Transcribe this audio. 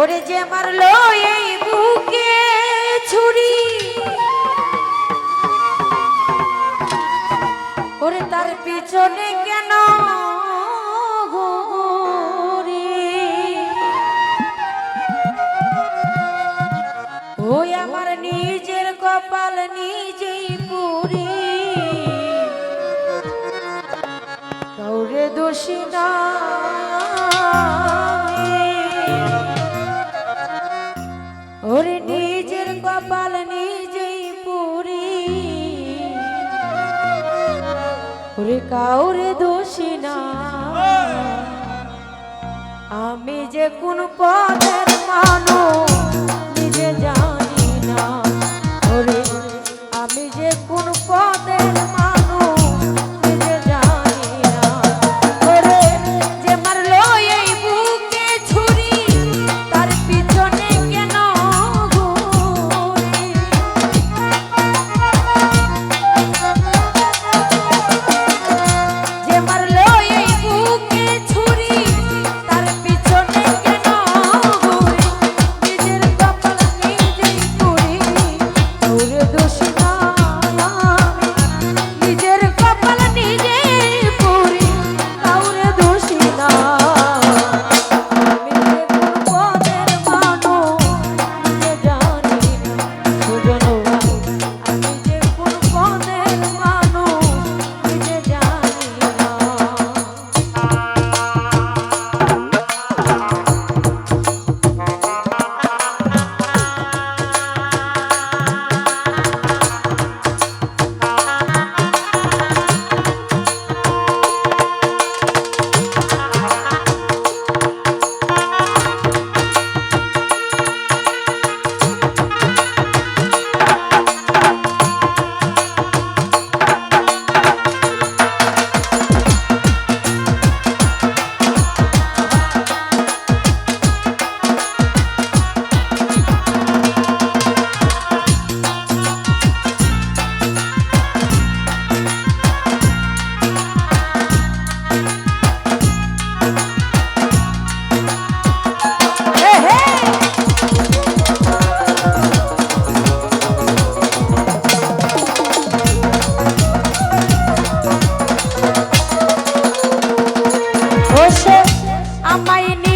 ওরে যে মারলো এই বুকে ছুরি। ওরে তার পিছনে কেন ওরে নিজের কপাল নিজেই পুরি। ওরে কাউরে দোষী না। আমি যে কোন পথের মানুষ ভালোবেসে আমায়